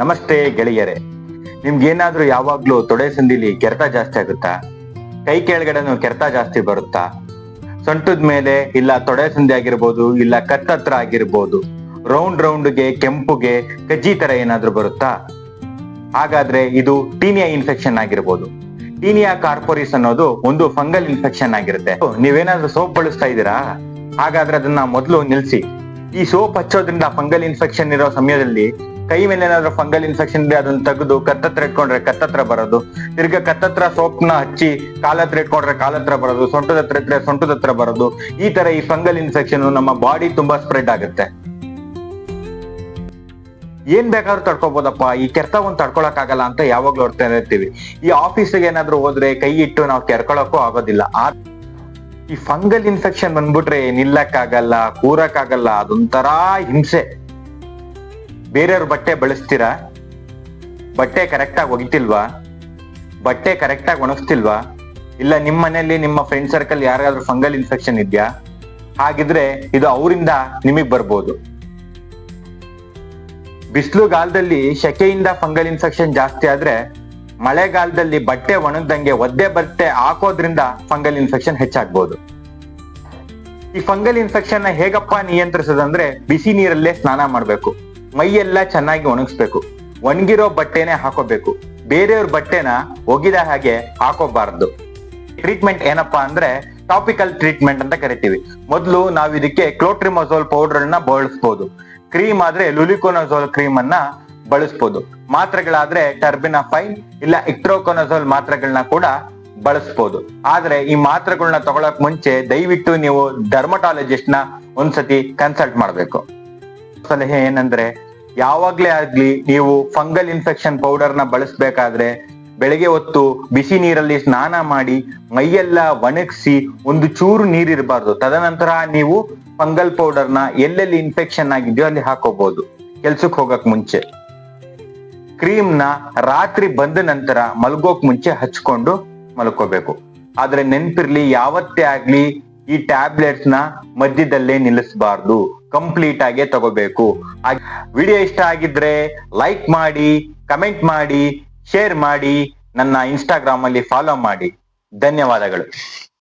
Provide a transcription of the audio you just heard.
ನಮಸ್ತೆ ಗೆಳೆಯರೇ. ನಿಮ್ಗೇನಾದ್ರೂ ಯಾವಾಗ್ಲೂ ತೊಡೆ ಸಂದಿಲಿ ಕೆರೆತ ಜಾಸ್ತಿ ಆಗುತ್ತಾ? ಕೈ ಕೆಳಗಡೆನು ಕೆರೆತ ಜಾಸ್ತಿ ಬರುತ್ತಾ? ಸೊಂಟದ ಮೇಲೆ ಇಲ್ಲ ತೊಡೆ ಸಂದಿ ಆಗಿರ್ಬೋದು, ಇಲ್ಲ ಕತ್ತತ್ರ ಆಗಿರ್ಬೋದು ರೌಂಡ್ ರೌಂಡ್ಗೆ ಕೆಂಪುಗೆ, ಕಜ್ಜಿ ತರ ಏನಾದ್ರೂ ಬರುತ್ತಾ? ಹಾಗಾದ್ರೆ ಇದು ಟೀನಿಯಾ ಇನ್ಫೆಕ್ಷನ್ ಆಗಿರ್ಬೋದು. ಟೀನಿಯಾ ಕಾರ್ಪೊರಿಸ್ ಅನ್ನೋದು ಒಂದು ಫಂಗಲ್ ಇನ್ಫೆಕ್ಷನ್ ಆಗಿರುತ್ತೆ. ನೀವೇನಾದ್ರೂ ಸೋಪ್ ಬಳಸ್ತಾ ಇದ್ದೀರಾ? ಹಾಗಾದ್ರೆ ಅದನ್ನ ಮೊದಲು ನಿಲ್ಸಿ. ಈ ಸೋಪ್ ಹಚ್ಚೋದ್ರಿಂದ ಫಂಗಲ್ ಇನ್ಫೆಕ್ಷನ್ ಇರೋ ಸಮಯದಲ್ಲಿ ಕೈ ಮೇಲೆ ಏನಾದ್ರೂ ಫಂಗಲ್ ಇನ್ಫೆಕ್ಷನ್ ಇದೆ, ಅದನ್ನ ತೆಗೆದು ಕತ್ತತ್ರ ಇಟ್ಕೊಂಡ್ರೆ ಕತ್ತತ್ರ ಬರೋದು. ತಿರ್ಗ ಕತ್ತತ್ರ ಸೋಪ್ನ ಹಚ್ಚಿ ಕಾಲತ್ರ ಇಟ್ಕೊಂಡ್ರೆ ಕಾಲತ್ರ ಬರೋದು, ಸೊಂಟದ ಹತ್ರ ಇಟ್ರೆ ಸೊಂಟದ ಹತ್ರ ಬರೋದು. ಈ ತರ ಈ ಫಂಗಲ್ ಇನ್ಫೆಕ್ಷನ್ ನಮ್ಮ ಬಾಡಿ ತುಂಬಾ ಸ್ಪ್ರೆಡ್ ಆಗುತ್ತೆ. ಏನ್ ಬೇಕಾದ್ರೂ ತಡ್ಕೋಬೋದಪ್ಪ, ಈ ಕೆರ್ತವನ್ ತಡ್ಕೊಳಕ್ ಆಗಲ್ಲ ಅಂತ ಯಾವಾಗ್ಲೂ ಹೊಡ್ತಾ ಇರ್ತೀವಿ ಈ ಆಫೀಸಿಗೆ ಏನಾದ್ರೂ ಹೋದ್ರೆ ಕೈ ಇಟ್ಟು ನಾವು ಕೆರ್ಕೊಳಕ್ಕೂ ಆಗೋದಿಲ್ಲ. ಆ ಈ ಫಂಗಲ್ ಇನ್ಫೆಕ್ಷನ್ ಬಂದ್ಬಿಟ್ರೆ ನಿಲ್ಲಕ್ಕಾಗಲ್ಲ, ಕೂರಕ್ಕಾಗಲ್ಲ, ಅದೊಂಥರ ಹಿಂಸೆ. ಬೇರೆಯವ್ರ ಬಟ್ಟೆ ಬಳಸ್ತೀರಾ? ಬಟ್ಟೆ ಕರೆಕ್ಟಾಗಿ ಒಗಿತಿಲ್ವಾ? ಬಟ್ಟೆ ಕರೆಕ್ಟಾಗಿ ಒಣಗಿಸ್ತಿಲ್ವಾ? ಇಲ್ಲ ನಿಮ್ಮ ಮನೆಯಲ್ಲಿ ನಿಮ್ಮ ಫ್ರೆಂಡ್ ಸರ್ಕಲ್ ಯಾರಾದ್ರೂ ಫಂಗಲ್ ಇನ್ಫೆಕ್ಷನ್ ಇದೆಯಾ? ಹಾಗಿದ್ರೆ ಇದು ಅವರಿಂದ ನಿಮಗ್ ಬರ್ಬೋದು. ಬಿಸಿಲುಗಾಲದಲ್ಲಿ ಶೆಕೆಯಿಂದ ಫಂಗಲ್ ಇನ್ಫೆಕ್ಷನ್ ಜಾಸ್ತಿ ಆದ್ರೆ ಮಳೆಗಾಲದಲ್ಲಿ ಬಟ್ಟೆ ಒಣಗ್ದಂಗೆ ಒದ್ದೆ ಬಟ್ಟೆ ಹಾಕೋದ್ರಿಂದ ಫಂಗಲ್ ಇನ್ಫೆಕ್ಷನ್ ಹೆಚ್ಚಾಗ್ಬೋದು. ಈ ಫಂಗಲ್ ಇನ್ಫೆಕ್ಷನ್ ಹೇಗಪ್ಪ ನಿಯಂತ್ರಿಸೋದಂದ್ರೆ ಬಿಸಿ ನೀರಲ್ಲೇ ಸ್ನಾನ ಮಾಡ್ಬೇಕು. ಮೈಯೆಲ್ಲ ಚೆನ್ನಾಗಿ ಒಣಗಿಸ್ಬೇಕು. ಒಣಗಿರೋ ಬಟ್ಟೆನೆ ಹಾಕೋಬೇಕು. ಬೇರೆಯವ್ರ ಬಟ್ಟೆನ ಒಗಿದ ಹಾಗೆ ಹಾಕೋಬಾರ್ದು. ಟ್ರೀಟ್ಮೆಂಟ್ ಏನಪ್ಪಾ ಅಂದ್ರೆ ಟಾಪಿಕಲ್ ಟ್ರೀಟ್ಮೆಂಟ್ ಅಂತ ಕರಿತೀವಿ. ಮೊದಲು ನಾವು ಇದಕ್ಕೆ ಕ್ಲೋಟ್ರಿಮೊಸೋಲ್ ಪೌಡರ್ ಅನ್ನ ಬಳಸ್ಬೋದು. ಕ್ರೀಮ್ ಆದ್ರೆ ಲುಲಿಕೋನೊಸೋಲ್ ಕ್ರೀಮ್ ಅನ್ನ ಬಳಸ್ಬೋದು. ಮಾತ್ರೆಗಳಾದ್ರೆ ಟರ್ಬಿನಫೈನ್ ಇಲ್ಲ ಇಕ್ಟ್ರೋಕೊನೊಸೋಲ್ ಮಾತ್ರೆಗಳನ್ನ ಕೂಡ ಬಳಸ್ಬೋದು. ಆದ್ರೆ ಈ ಮಾತ್ರೆಗಳನ್ನ ತಗೊಳಕ್ ಮುಂಚೆ ದಯವಿಟ್ಟು ನೀವು ಡರ್ಮಟಾಲಜಿಸ್ಟ್ನ ಒಂದ್ಸತಿ ಕನ್ಸಲ್ಟ್ ಮಾಡ್ಬೇಕು. ಸಲಹೆ ಏನಂದ್ರೆ, ಯಾವಾಗ್ಲೇ ಆಗ್ಲಿ ನೀವು ಫಂಗಲ್ ಇನ್ಫೆಕ್ಷನ್ ಪೌಡರ್ನ ಬಳಸ್ಬೇಕಾದ್ರೆ, ಬೆಳಗ್ಗೆ ಹೊತ್ತು ಬಿಸಿ ನೀರಲ್ಲಿ ಸ್ನಾನ ಮಾಡಿ, ಮೈಯೆಲ್ಲ ಒಣಗಿಸಿ, ಒಂದು ಚೂರು ನೀರಿರಬಾರ್ದು. ತದನಂತರ ನೀವು ಫಂಗಲ್ ಪೌಡರ್ನ ಎಲ್ಲೆಲ್ಲಿ ಇನ್ಫೆಕ್ಷನ್ ಆಗಿದೆಯೋ ಅಲ್ಲಿ ಹಾಕೋಬಹುದು ಕೆಲ್ಸಕ್ಕೆ ಹೋಗಕ್ ಮುಂಚೆ. ಕ್ರೀಮ್ನ ರಾತ್ರಿ ಬಂದ ನಂತರ ಮಲ್ಗೋಕ್ ಮುಂಚೆ ಹಚ್ಕೊಂಡು ಮಲ್ಕೋಬೇಕು. ಆದ್ರೆ ನೆನ್ಪಿರ್ಲಿ, ಯಾವತ್ತೇ ಆಗ್ಲಿ ಈ ಟ್ಯಾಬ್ಲೆಟ್ಸ್ನ ಮಧ್ಯದಲ್ಲೇ ನಿಲ್ಲಿಸಬಾರ್ದು. ಕಂಪ್ಲೀಟ್ ಆಗಿ ತಗೋಬೇಕು. ವಿಡಿಯೋ ಇಷ್ಟ ಆಗಿದ್ರೆ ಲೈಕ್ ಮಾಡಿ ಕಮೆಂಟ್ ಮಾಡಿ ಶೇರ್ ಮಾಡಿ, ನನ್ನ ಇನ್ಸ್ಟಾಗ್ರಾಮ್ ಅಲ್ಲಿ ಫಾಲೋ ಮಾಡಿ. ಧನ್ಯವಾದಗಳು.